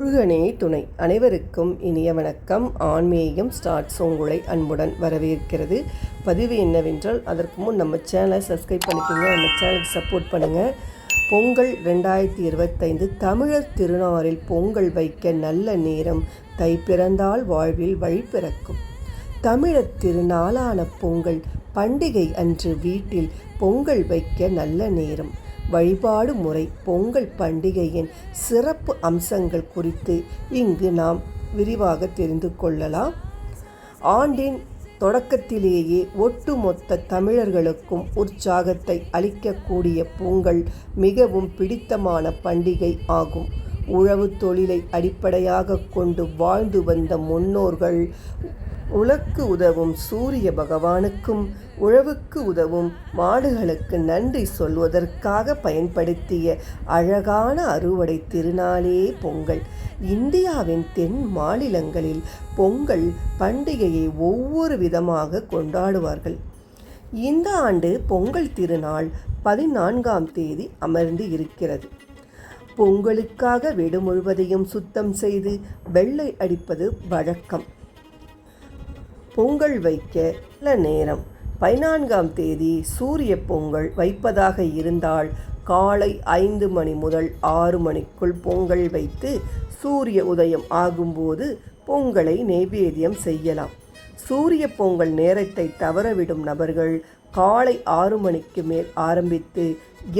முருகனே துணை. அனைவருக்கும் இனிய வணக்கம். ஆன்மீகம் ஸ்டார்ட்ஸ் உங்களை அன்புடன் வரவேற்கிறது. பதிவு என்னவென்றால் அதற்கு முன் நம்ம சேனலை சப்ஸ்கிரைப் பண்ணிக்கோங்க. நம்ம சேனலுக்கு சப்போர்ட் பண்ணுங்கள் பொங்கல் ரெண்டாயிரத்தி இருபத்தைந்து தமிழர் திருநாளில் பொங்கல் வைக்க நல்ல நேரம் தை பிறந்தால் வாழ்வில் வழி பிறக்கும். தமிழர் திருநாளான பொங்கல் பண்டிகை அன்று வீட்டில் பொங்கல் வைக்க நல்ல நேரம். வழிபாடு முறை பொங்கல் பண்டிகையின் சிறப்பு அம்சங்கள் குறித்து இங்கு நாம் விரிவாக தெரிந்து கொள்ளலாம். ஆண்டின் தொடக்கத்திலேயே ஒட்டுமொத்த தமிழர்களுக்கும் உற்சாகத்தை அளிக்கக்கூடிய பொங்கல் மிகவும் பிடித்தமான பண்டிகை ஆகும். உழவு தொழிலை அடிப்படையாக கொண்டு வாழ்ந்து வந்த முன்னோர்கள் உலக்கு உதவும் சூரிய பகவானுக்கும் உழவுக்கு உதவும் மாடுகளுக்கு நன்றி சொல்வதற்காக பயன்படுத்திய அழகான அறுவடை திருநாளே பொங்கல். இந்தியாவின் தென் மாநிலங்களில் பொங்கல் பண்டிகையை ஒவ்வொரு விதமாக கொண்டாடுவார்கள். இந்த ஆண்டு பொங்கல் திருநாள் பதினான்காம் தேதி அமர்ந்து இருக்கிறது. பொங்கலுக்காக வீடு முழுவதையும் சுத்தம் செய்து வெள்ளை அடிப்பது வழக்கம். பொங்கல் வைக்க நல்ல நேரம். பதினான்காம் தேதி சூரிய பொங்கல் வைப்பதாக இருந்தால் காலை ஐந்து மணி முதல் ஆறு மணிக்குள் பொங்கல் வைத்து சூரிய உதயம் ஆகும்போது பொங்கலை நைவேத்தியம் செய்யலாம். சூரிய பொங்கல் நேரத்தை தவறவிடும் நபர்கள் காலை ஆறு மணிக்கு மேல் ஆரம்பித்து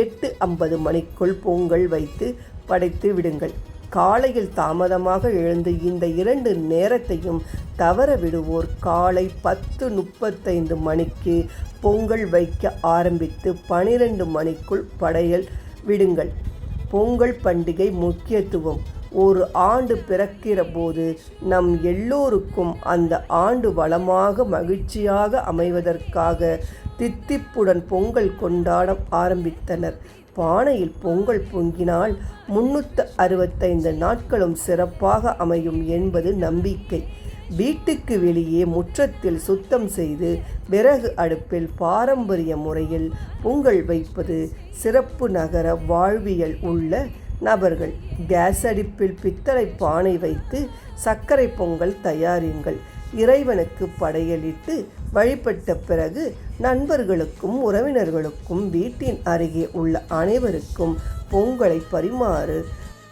எட்டு ஐம்பது மணிக்குள் பொங்கல் வைத்து படைத்து விடுங்கள். காலையில் தாமதமாக எழுந்து இந்த இரண்டு நேரத்தையும் தவற விடுவோர் காலை பத்து முப்பத்தைந்து மணிக்கு பொங்கல் வைக்க ஆரம்பித்து பனிரெண்டு மணிக்குள் படையல் விடுங்கள். பொங்கல் பண்டிகை முக்கியத்துவம். ஒரு ஆண்டு பிறக்கிற போது நம் எல்லோருக்கும் அந்த ஆண்டு வளமாக மகிழ்ச்சியாக அமைவதற்காக தித்திப்புடன் பொங்கல் கொண்டாட ஆரம்பித்தனர். பானையில் பொங்கல் பொங்கினால் முன்னூற்று அறுபத்தைந்து நாட்களும் சிறப்பாக அமையும் என்பது நம்பிக்கை. வீட்டுக்கு வெளியே முற்றத்தில் சுத்தம் செய்து விறகு அடுப்பில் பாரம்பரிய முறையில் பொங்கல் வைப்பது சிறப்பு நகர வாழ்வியல் உள்ள நபர்கள். கேஸ் அடுப்பில் பித்தளை பானை வைத்து சர்க்கரை பொங்கல் தயாரிங்கள் இறைவனுக்கு படையலிட்டு வழிபட்ட பிறகு நண்பர்களுக்கும் உறவினர்களுக்கும் வீட்டின் அருகே உள்ள அனைவருக்கும் பொங்கலை பரிமாறு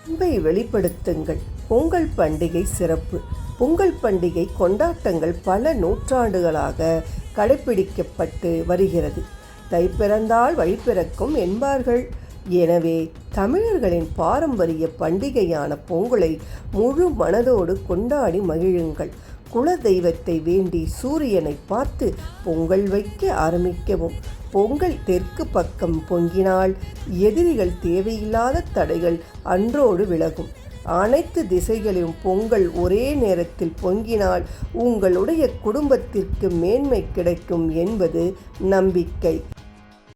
அன்பை வெளிப்படுத்துங்கள். பொங்கல் பண்டிகை சிறப்பு. பொங்கல் பண்டிகை கொண்டாட்டங்கள் பல நூற்றாண்டுகளாக கடைபிடிக்கப்பட்டு வருகிறது. தை பிறந்தால் வழி பிறக்கும் என்பார்கள். எனவே தமிழர்களின் பாரம்பரிய பண்டிகையான பொங்கலை முழு மனதோடு கொண்டாடி மகிழுங்கள். குல தெய்வத்தை வேண்டி சூரியனை பார்த்து பொங்கல் வைக்க ஆரம்பிக்கவும். பொங்கல் தெற்கு பக்கம் பொங்கினால் எதிரிகள் தேவையில்லாத தடைகள் அன்றோடு விலகும். அனைத்து திசைகளிலும் பொங்கல் ஒரே நேரத்தில் பொங்கினால் உங்களுடைய குடும்பத்திற்கு மேன்மை கிடைக்கும் என்பது நம்பிக்கை.